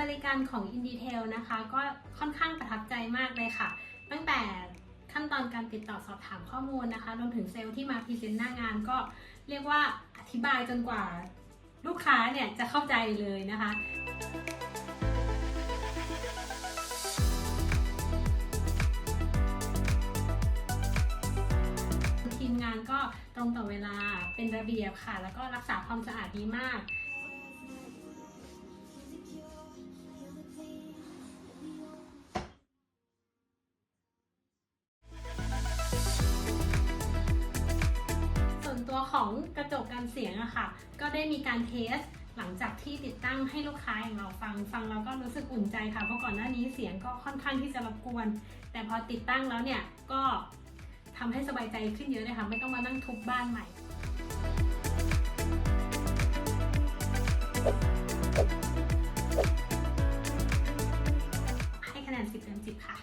บริการของ Indetel นะคะ ก็ค่อนข้างประทับใจมากเลยค่ะ ตั้งแต่ขั้นตอนการติดต่อสอบถามข้อมูลนะคะรวมถึงเซลล์ที่มาพรีเซนต์หน้างานก็เรียกว่าอธิบายจนกว่าลูกค้าเนี่ยจะเข้าใจเลยนะคะทีมงานก็ตรงต่อเวลาเป็นระเบียบค่ะ แล้วก็รักษาความสะอาดดีมาก ตัวของกระจกกันเสียงอะค่ะ ก็ได้มีการเทสหลังจากที่ติดตั้งให้ลูกค้าอย่างเราฟังฟังเราก็รู้สึกอุ่นใจค่ะเพราะก่อนหน้านี้เสียงก็ค่อนข้างที่จะรบกวน แต่พอติดตั้งแล้วเนี่ยก็ทำให้สบายใจขึ้นเยอะเลยค่ะไม่ต้องมานั่งทุบบ้านใหม่ให้คะแนน10เต็ม10 ค่ะ